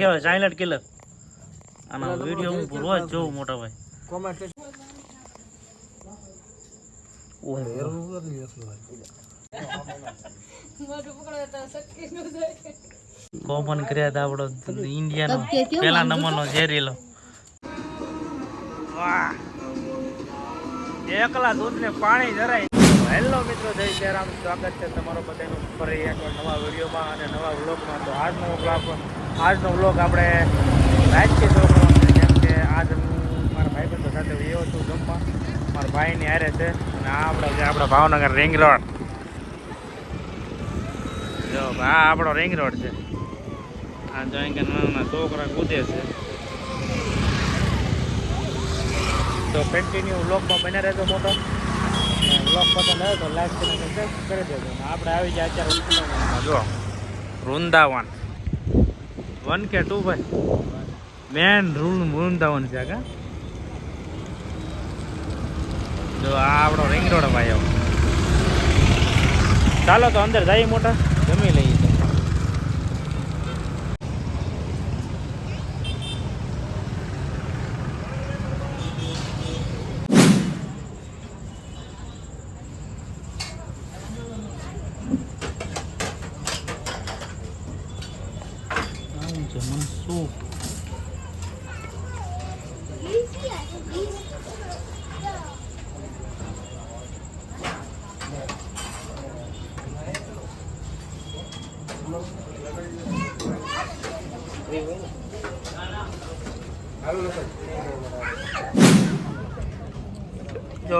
કહેવાય silent killer આનો video હું રોજ જોઉં મોટા ભાઈ. કોમેન્ટ કોમન કર્યા હતા આપણો ઇન્ડિયાનો પેલા નંબરનો ઝેરીલો. વાહ. એકલા દૂધને પાણી જરાય. હેલો મિત્રો જય જયરામ સ્વાગત છે તમારો બધાનું ફરી એક નવા વિડીયોમાં અને નવા વ્લોગમાં. તો આજનો વ્લોગ આજનો વ્લોગ આપણે રાજકીય કરવાનો જેમ કે આજ હું મારા ભાઈબંધો સાથે ગયો છું જમવા. મારા ભાઈની હારે છે અને આ આપણો છે આપણો ભાવનગર રિંગ રોડ જો, આ આપણો રિંગ રોડ છે. આ જોઈ કે નાના છોકરા કૂદે છે. તો કન્ટિન્યુ વ્લોગમાં બને રહેજો મોટો. વ્લોગ પસંદ આવે તો લાઈક કરીને કરી દેજો. આપણે આવી જાય અત્યારે જો, વૃંદાવન. વન કે ટુ ભાઈ. મેન રૂલ વૃંદાવન છે કા જો આ આપણો રિંગ રોડ ભાઈ ચાલો તો અંદર જઈએ મોટા. જમી લઈએ તો આવું છે મનસુખ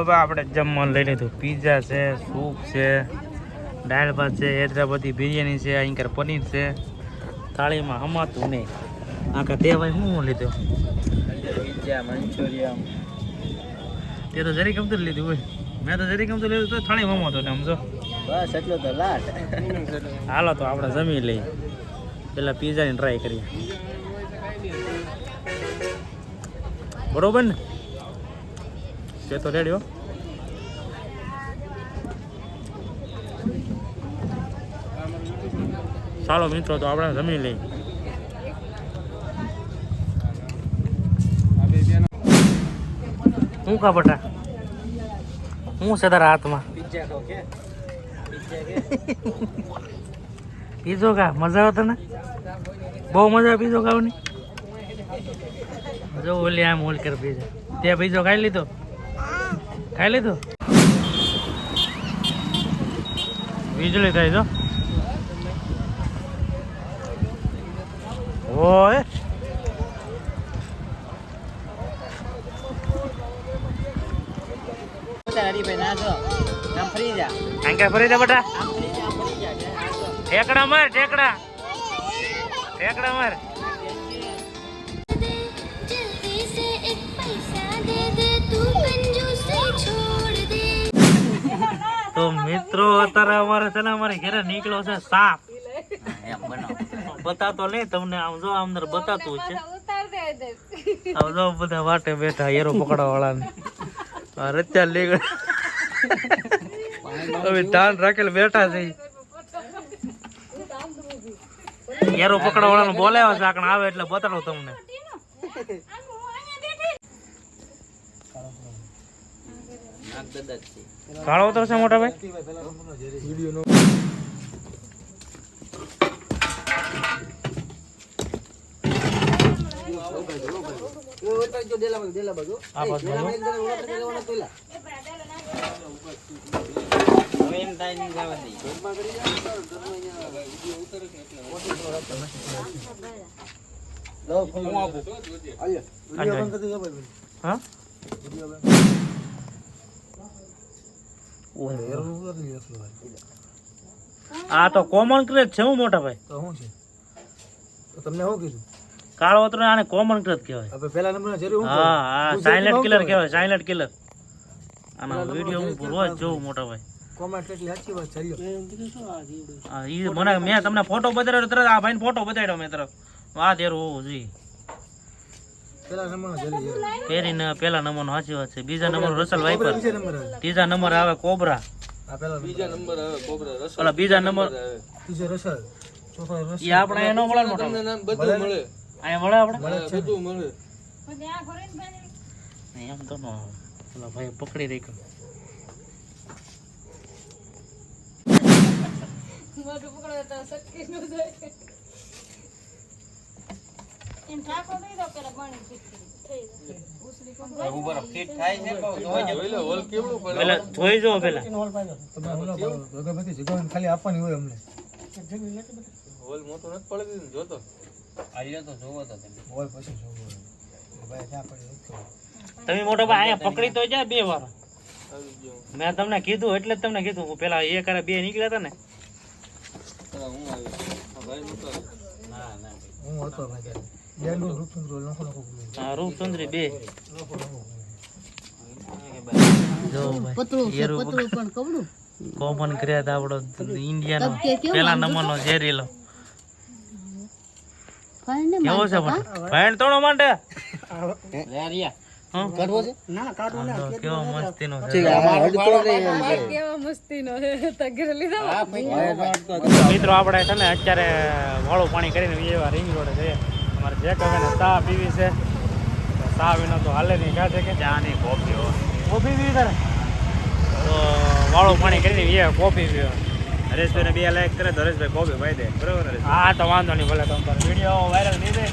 જો આપણે જમવાનું લઈ લીધું. પીઝા છે સૂપ છે દાળ ભાત છે હૈદરાબાદી બિરયાની છે અહીંકર પનીર છે. થાળીમાં હમાતું નહીં. આખા તે ભાઈ શું લીધું? Pizza manchurian. તે તો જરી ગમતું લીધું હોય. મેં તો જરી ગમતું લીધું તો થાળી હમાતો ને સમજો બસ એટલો તો લાટ. હાલો તો આપણે જમી લઈએ. પેલા પીઝાની ટ્રાય કરીએ. બરોબર ને? તે તો રેડિયો હો ચાલો મિત્રો તો આપણે જમી લઈએ. શું કા બટા? શું છે તારા હાથમાં? પિઝા કે? મજા આવે તને? બહુ મજા આવે પીઝો ખાવાની? જો ઓલી આમ ઓલ કરી પીઝો તે પીઝો ખાઈ લીધો? ખાઈ લીધું? વીજળી થાય જો. ઓય. આંકા ફરી બટા જા જો. ઠેકડા માર, ઠેકડા. ઠેકડા માર. મિત્રો, અત્યારે અમારે છે ને અમારે ઘરે નીકળ્યો છે સાપ. બતાતો નહીં, તમને આમ જો અંદર બતાતું છે. આમ જો બધા વાટે બેઠા હેરો પકડવા વાળાને આ રત્યા લેગ હવે ધાન રાખેલ બેઠા છે. હેરો પકડવા વાળાને બોલાવ્યો છે, આકણ આવે એટલે બતાડો તમને. કાળો ઉતર છે મોટા ભાઈ? હા? આ તો કોમન ક્રેજ છે હું મોટા ભાઈ. તો શું છે? તો તમને શું કીધું? કાળો ઉતર આને કોમન ક્રેજ કહેવાય. હવે પહેલા નંબર જરૂર હા હા સાયલેન્ટ કિલર કહું કહેવાય સાયલેન્ટ કિલર આનો વીડિયો હું રોજ જોઉં મોટા ભાઈ. કોમેન્ટ એટલી સાચી વાત ચાલ્યો હા ઈ મને મેં તમને ફોટો બતાડ્યો તરત આ ભાઈને ફોટો બતાડ્યો મેં તરત. આ દેરું હોવું જોઈએ. પહેલા નંબરના જરી પહેરીને પેલા નંબરનો સાચી વાત છે. બીજા નંબર રસલ વાઇપર બીજા નંબર આવે. ત્રીજા નંબર આવે કોબરા. બીજા નંબર બીજા નંબર ત્રીજો રસલ. ચોથો રસ એ આપણે એનો મળે. બધું અહીંયા મળે આપણે? બધું મળે. એમ તો પેલા ભાઈ પકડી રાખ્યો. થઈ જાય ઉપર ફિટ થાય છે કહું જોઈ હોલ જો પેલા તમે ઓલા પાડો. અગરબત્તી જગાવીને ખાલી આપવાની હોય અમને. હોલ મોટો નથી પડે જોતો. આવ્યો તો જોવો તો તમે. હોય પછી જોવું. તમે મોટો ભાઈ અહીંયા પકડી તો જાય બે વાર. મેં તમને કીધું એટલે જ તમને કીધું. પેલા એ કરે બે નીકળ્યા હતા ને. હું આવ્યો. ભાઈ નતો ના ના હું હતો ભાઈ. રૂપચંદ્ર બે. કોમન કર્યા હતા આપણો ઇન્ડિયાનો પેલા નંબરનો ઝેરીલો. કેવો છે પણ? ભાઈ તોડો માટે. કેવો મસ્તીનો છે. મિત્રો આપણે છે ને અત્યારે વાળું પાણી કરીને એવા રિંગ રોડે જઈએ ચા પીવી છે. ચા વિના તો હાલે નહીં. કે? ચા નહીં કોફી કોફી પીવી તારે? તો વાળું પાણી કરીને એ કોફી પીવે. હરેશભાઈને બે લાઈક કરે તો હરેશભાઈ કોફી ભાઈ દે. બરોબર હરેશ હા તો વાંધો નહીં ભલે તમારો વીડિયો વાયરલ નહીં થાય.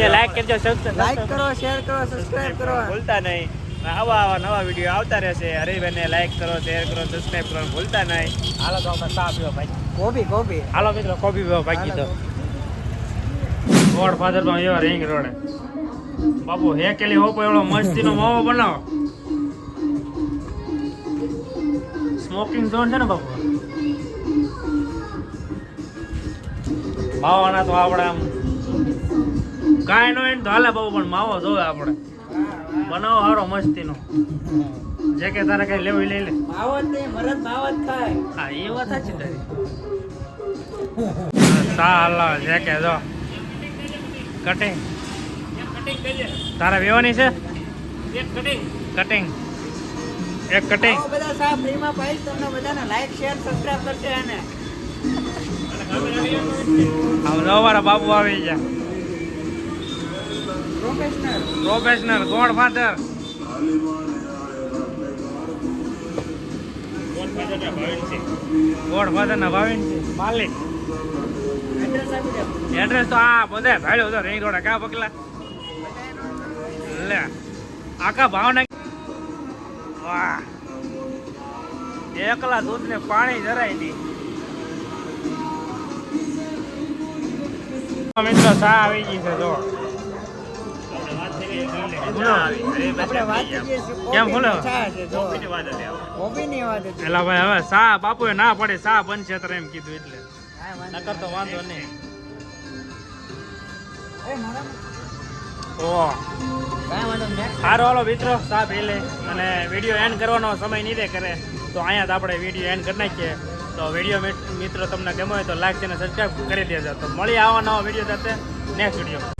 ને લાઈક કરજો લાઈક કરો શેર કરો સબસ્ક્રાઇબ કરો. ભૂલતા નહીં. આવા આવા નવા વીડિયો આવતા રહેશે. હરેશભાઈને લાઈક કરો શેર કરો સબસ્ક્રાઈબ કરો ભૂલતા નહીં. હાલો તો આપણે ચા પીવા ભાઈ. Coffee coffee. હાલો મિત્રો કોબી પીવા ભાગી તો. ગોડ ફાધર તો એવા રિંગ રોડે. બાપુ હેકેલી હોપો એવડો મસ્તીનો માવો બનાવો. સ્મોકિંગ ઝોન છે ને બાપુ? માવાના તો આપણે આમ કાંઈ નો હોય ને તો હાલે બાપુ પણ માવો જોવે આપણે બનાવો હારો મસ્તીનો. જે કે તારે કઈ લેવું લઈ લે. હા એ વાત સાચી તારી. સા હાલો જે કે જો. કટિંગ તારા વેવાની છે? એક કટિંગ કટિંગ એક કટિંગ બધા સાહેબ ફ્રીમાં પાઈશ તમને બધાને લાઈક શેર સબસ્ક્રાઇબ કરશે અને નવારા બાબુ આવી ગયા. Professional professional godfather. God father ના ભાવિન છે. માલિક. એડ્રેસ તો આ બધે ભાડ્યો હતો રિંગ રોડ કા પગલા? લે આખા ભાવના વાહ. એકલા દૂધ ને પાણી જરાય નહીં. મિત્રો સા આવી ગઈ છે જો. ના પડે સા બનશે એમ કીધું એટલે. નકર તો વાંધો નહીં. નહીં. ઓ કાંઈ સારો હાલો મિત્રો સાહેબ લે અને વીડિયો એન્ડ કરવાનો સમય નહીં કરે, તો અહીંયા જ આપણે વીડિયો એન્ડ કરી નાખીએ. તો વીડિયો મિત્રો, તમને ગમે તો લાઈક અને સબસ્ક્રાઈબ કરી દેજો. તો મળી આવા નવા વીડિયો સાથે નેક્સ્ટ વીડિયો